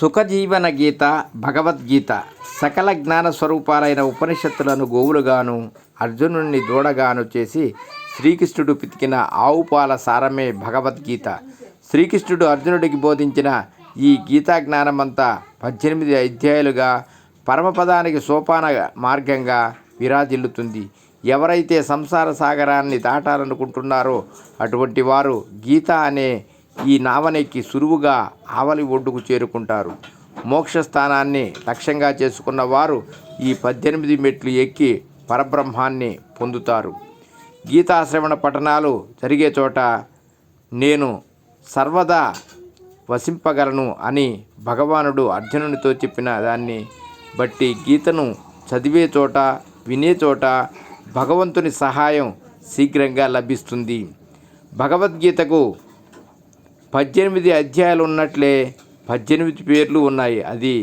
సుఖజీవన గీత భగవద్గీత సకల జ్ఞాన స్వరూపాలైన ఉపనిషత్తులను గోవులుగాను అర్జునుడిని దూడగాను చేసి శ్రీకృష్ణుడు పితికిన ఆవు పాల సారమే భగవద్గీత. శ్రీకృష్ణుడు అర్జునుడికి బోధించిన ఈ గీతా జ్ఞానమంతా పద్దెనిమిది అధ్యాయులుగా పరమపదానికి సోపాన మార్గంగా విరాజిల్లుతుంది. ఎవరైతే సంసార సాగరాన్ని దాటాలనుకుంటున్నారో అటువంటి వారు గీత అనే ఈ నావనెక్కి సులువుగా ఆవలి ఒడ్డుకు చేరుకుంటారు. మోక్ష స్థానాన్ని లక్ష్యంగా చేసుకున్న వారు ఈ పద్దెనిమిది మెట్లు ఎక్కి పరబ్రహ్మాన్ని పొందుతారు. గీతాశ్రవణ పఠనాలు జరిగే చోట నేను సర్వదా వసింపగలను అని భగవానుడు అర్జునునితో చెప్పిన దాన్ని బట్టి గీతను చదివే చోట వినే చోట భగవంతుని సహాయం శీఘ్రంగా లభిస్తుంది. భగవద్గీతకు పద్దెనిమిది అధ్యాయాలు ఉన్నట్లే పద్దెనిమిది పేర్లు ఉన్నాయి. అది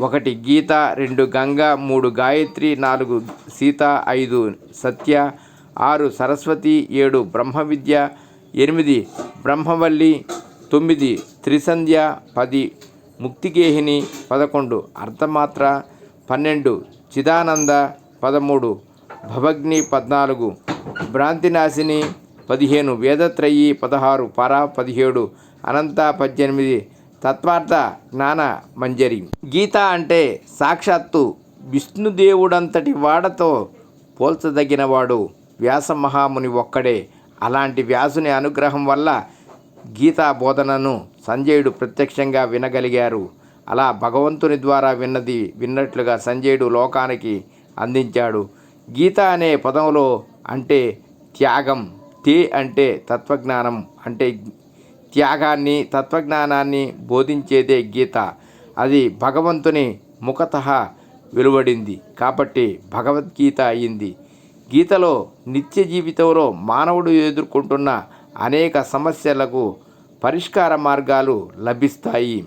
ఒకటి గీత రెండు గంగ మూడు గాయత్రి నాలుగు సీత ఐదు సత్య ఆరు సరస్వతి ఏడు బ్రహ్మ విద్య ఎనిమిది బ్రహ్మవల్లి తొమ్మిది త్రిసంధ్య పది ముక్తిగేహిని పదకొండు అర్ధమాత్ర పన్నెండు చిదానంద పదమూడు భవగ్ని పద్నాలుగు భ్రాంతినాశిని పదిహేను వేదత్రయి పదహారు పర పదిహేడు అనంత పద్దెనిమిది తత్వార్థ జ్ఞాన మంజరి. గీత అంటే సాక్షాత్తు విష్ణుదేవుడంతటి వాడతో పోల్చదగినవాడు. వ్యాస మహాముని ఒక్కడే. అలాంటి వ్యాసుని అనుగ్రహం వల్ల గీతా బోధనను సంజయుడు ప్రత్యక్షంగా వినగలిగారు. అలా భగవంతుని ద్వారా విన్నది విన్నట్లుగా సంజయుడు లోకానికి అందించాడు. గీత అనే పదంలో అంటే త్యాగం. తే అంటే తత్వజ్ఞానం అంటే త్యాగాన్ని తత్వజ్ఞానాన్ని బోధించేదే గీత. అది భగవంతుని ముఖత వెలువడింది. కాబట్టి భగవద్గీత అయింది. గీతలో నిత్య జీవితంలో మానవుడు ఎదుర్కొంటున్న అనేక సమస్యలకు పరిష్కార మార్గాలు లభిస్తాయి.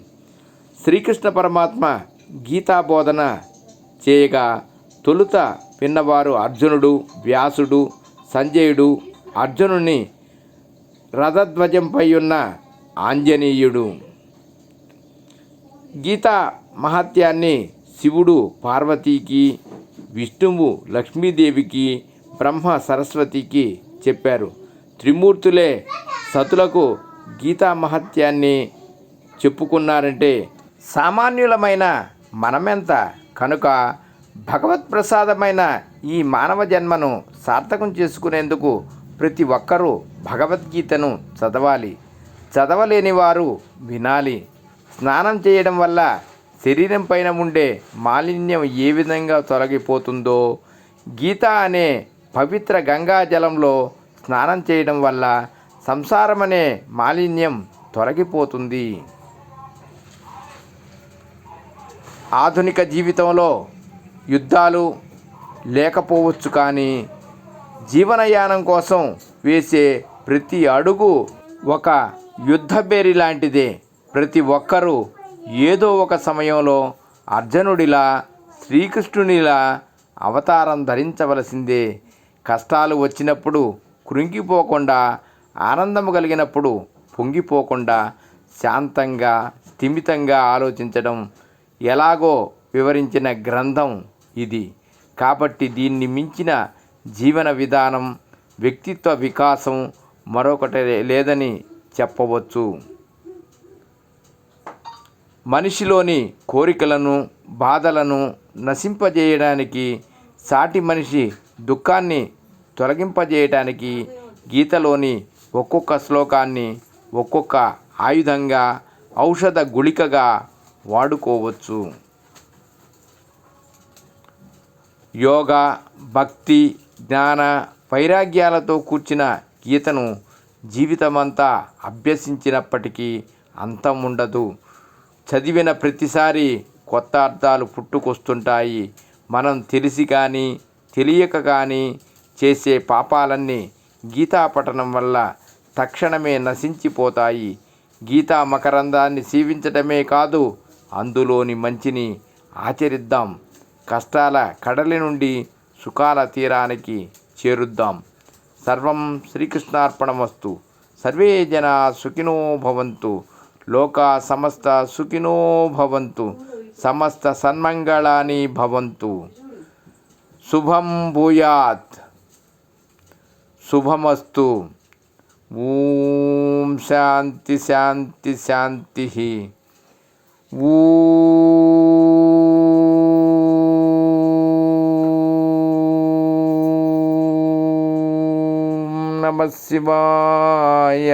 శ్రీకృష్ణ పరమాత్మ గీతా బోధన చేయగా తొలుత విన్నవారు అర్జునుడు వ్యాసుడు సంజయుడు అర్జునుని రథధ్వజంపై ఉన్న ఆంజనేయుడు. గీతా మహత్యాన్ని శివుడు పార్వతీకి విష్ణువు లక్ష్మీదేవికి బ్రహ్మ సరస్వతికి చెప్పారు. త్రిమూర్తులే సతులకు గీతా మహత్యాన్ని చెప్పుకున్నారంటే సామాన్యులమైన మనమెంత? కనుక భగవత్ప్రసాదమైన ఈ మానవ జన్మను సార్థకం చేసుకునేందుకు ప్రతి ఒక్కరూ భగవద్గీతను చదవాలి. చదవలేని వారు వినాలి. స్నానం చేయడం వల్ల శరీరం పైన ఉండే మాలిన్యం ఏ విధంగా తొలగిపోతుందో గీత అనే పవిత్ర గంగా జలంలో స్నానం చేయడం వల్ల సంసారం అనే మాలిన్యం తొలగిపోతుంది. ఆధునిక జీవితంలో యుద్ధాలు లేకపోవచ్చు కానీ జీవనయానం కోసం వేసే ప్రతి అడుగు ఒక యుద్ధబేరి లాంటిదే. ప్రతి ఒక్కరూ ఏదో ఒక సమయంలో అర్జునుడిలా శ్రీకృష్ణునిలా అవతారం ధరించవలసిందే. కష్టాలు వచ్చినప్పుడు కృంగిపోకుండా ఆనందము కలిగినప్పుడు పొంగిపోకుండా శాంతంగా స్థిమితంగా ఆలోచించడం ఎలాగో వివరించిన గ్రంథం ఇది. కాబట్టి దీన్ని మించిన జీవన విధానం వ్యక్తిత్వ వికాసం మరొకటి లేదని చెప్పవచ్చు. మనిషిలోని కోరికలను బాధలను నశింపజేయడానికి సాటి మనిషి దుఃఖాన్ని తొలగింపజేయటానికి గీతలోని ఒక్కొక్క శ్లోకాన్ని ఒక్కొక్క ఆయుధంగా ఔషధ గుళికగా వాడుకోవచ్చు. యోగా భక్తి జ్ఞాన వైరాగ్యాలతో కూర్చిన గీతను జీవితమంతా అభ్యసించినప్పటికీ అంతం ఉండదు. చదివిన ప్రతిసారి కొత్త అర్థాలు పుట్టుకొస్తుంటాయి. మనం తెలిసి కానీ తెలియక కానీ చేసే పాపాలన్నీ గీతా పఠనం వల్ల తక్షణమే నశించిపోతాయి. గీతా మకరందాన్ని సేవించడమే కాదు అందులోని మంచిని ఆచరిద్దాం. కష్టాల కడలి నుండి సుఖాల తీరానికి చేరుద్దాం. సర్వం శ్రీకృష్ణార్పణమస్తు. సర్వే జనా సుఖినో భవంతు. లోకా సమస్త సుఖినో భవంతు. సమస్త సన్మంగళాని భవంతు. శుభం భూయాత్. శుభమస్తు. ఓం శాంతి శాంతి శాంతి. ఓం నమ శివాయ.